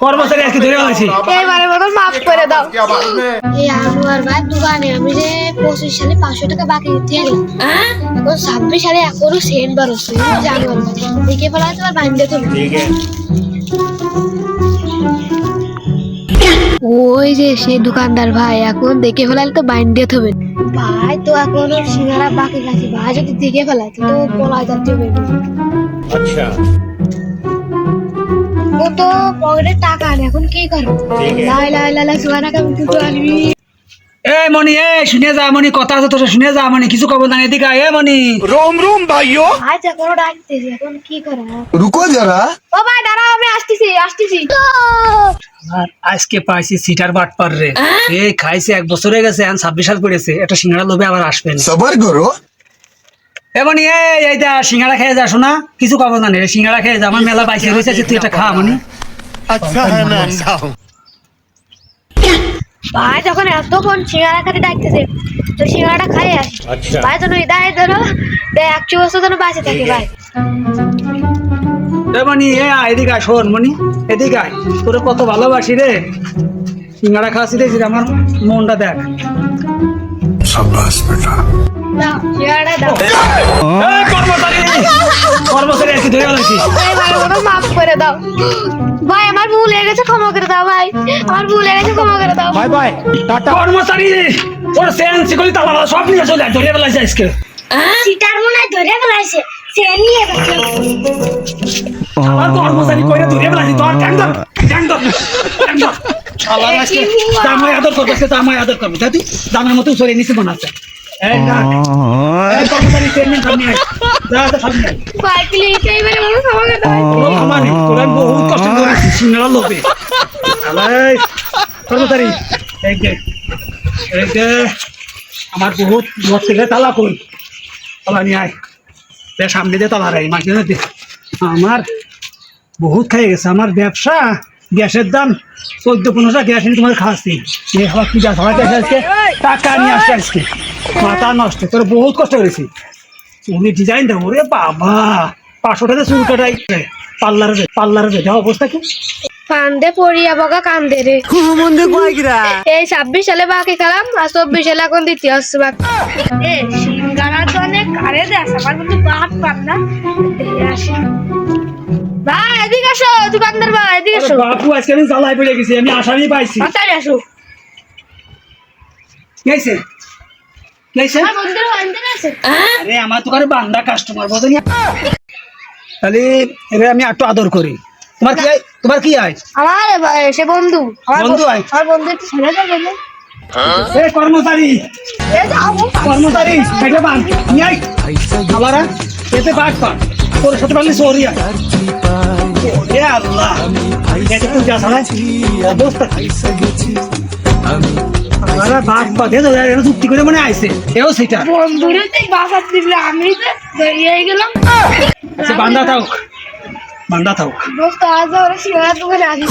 কর্মচারী আজকে ধরে এবারে মাফ করে দাও। এই ভাই দোকানে আমি যে পঁচিশ সালে পাঁচশো টাকা বাকি দিতে হ্যাঁ? এখন ছাব্বিশ সালে এখনও সেন্ট বার হচ্ছে জানোয়ার দেখে ফেলা তো ওই যে সেই দোকানদার ভাই এখন দেখে ফেলালে তো বাইন্দে হবে ভাই তো এখন সিঙ্গারা বাকি গেছে ভাই যদি দেখে ফেলায় তো বলা যাচ্ছে। আচ্ছা। ও তো পকেটে টাকা এখন কি করব? মনি শুনে যা মনি কথা আছে তোর শুনে যা মনি কিছু খবর এ মনি রোম রোম আজ এখন কি রুকো যারা। ও ভাই আমি আসতেছি আসতেছি। আর আজকে পাইছি সিটার বাট পার রে হ্যাঁ? এ খাইছে এক বছর হয়ে গেছে ছাব্বিশ সাল পড়েছে একটা সিঙ্গারা লোভে আবার আসবেন সবার করো এমনি এই দা সিঙ্গাড়া খেয়ে যা শোনা। কিছু খাব না রে সিঙ্গাড়া খেয়ে যা আমার মেলা বাইসে হয়েছে তুই এটা খা মানে আচ্ছা হ্যাঁ, ভাই যখন এতক্ষণ সিঙ্গাড়া খেতে ডাকতেছে তো সিঙ্গাড়া খাই আসি। ভাই যেন হৃদয় ধরো দেয় একশো বছর যেন বাঁচে থাকে ভাই। মনি এ এদিকে আয় শোন মনি এদিকে আয়। তোরে কত ভালোবাসি রে। সিঙ্গাড়া খাওয়া রে আমার মনটা দেখ। সাব্বাস বেটা। কর্মচারী। ধরে মাফ করে দাও। ভাই আমার ভুল হয়ে গেছে ক্ষমা করে দাও ভাই। আমার ভুল হয়ে গেছে ক্ষমা করে দাও। Bye bye tata. কর্মচারী ওর সেন সিকলি তালা সব নিয়ে চলে ধরে আজকে। সিটার মনে হয় ধরে ফেলাইছে সে নিয়ে গেছে। আমার কর্মচারী কইরে ধরে তোর আজকে আদর করবে সে জামাই আদর করবে। তুই জামাই মতো সরে নিচে বানাচ্ছে কর্মচারী আমার বহুত ঘর তালা কই? তালা নিয়ে আয়। সামনে দিয়ে তালা রাই মাঝে দে। আমার বহুত খাই গেছে আমার ব্যবসা গ্যাসের দাম চোদ্দ পনেরোটা গ্যাস নিয়ে তোমার খাওয়াচ্ছি। এই খাবার পূজা খাওয়াতে আসে আজকে? টাকা নিয়ে আসছে আজকে। মাথা নষ্ট তোর বহুত কষ্ট করেছি। উনি ডিজাইন দেবো রে বাবা। পাঁচশো টাকা চুল কাটাই। পার্লারে পার্লারে যা অবস্থা কি? কান্দে পড়িয়া বকা কান্দে রে। এই ছাব্বিশ সালে বাকি খেলাম আর চব্বিশ সালে এখন দ্বিতীয় হচ্ছে বাকি। অনেক কারে দেশ আমার কিন্তু বাদ পান না। আসি। ভাই এদিকে আসো দোকানদার ভাই এদিকে আসো। বাপু আজকে আমি জ্বালায় পড়ে গেছি আমি আসামি পাইছি। আসো? গেছে গেছে? আরে আমার তো করে বান্দা কাস্টমার বোঝেনি তাহলে এবার আমি একটু আদর করি। তোমার কি তোমার কি আয়? আমার সে বন্ধু। আমার বন্ধু আয়। আমার বন্ধু একটু ছেড়ে দেবে না কর্মচারী! কর্মচারী এটা বান নিয়ে আয়। আবার আয়। এতে বাঘ পান তোর সাথে পারলে সরি আয় ওরে আল্লাহ। এটা তুই যা সারা অবস্থা আরে বাঘ পাতে তো এরা চুক্তি করে মনে আইছে। এও সেটা। বন্ধুরে তো বাসা দিলে আমি তো বেরিয়ে গেলাম। আচ্ছা বান্দা থাক। বান্দা থাক। দোস্ত আজ ওরা সিঙ্গারা দোকানে আসিস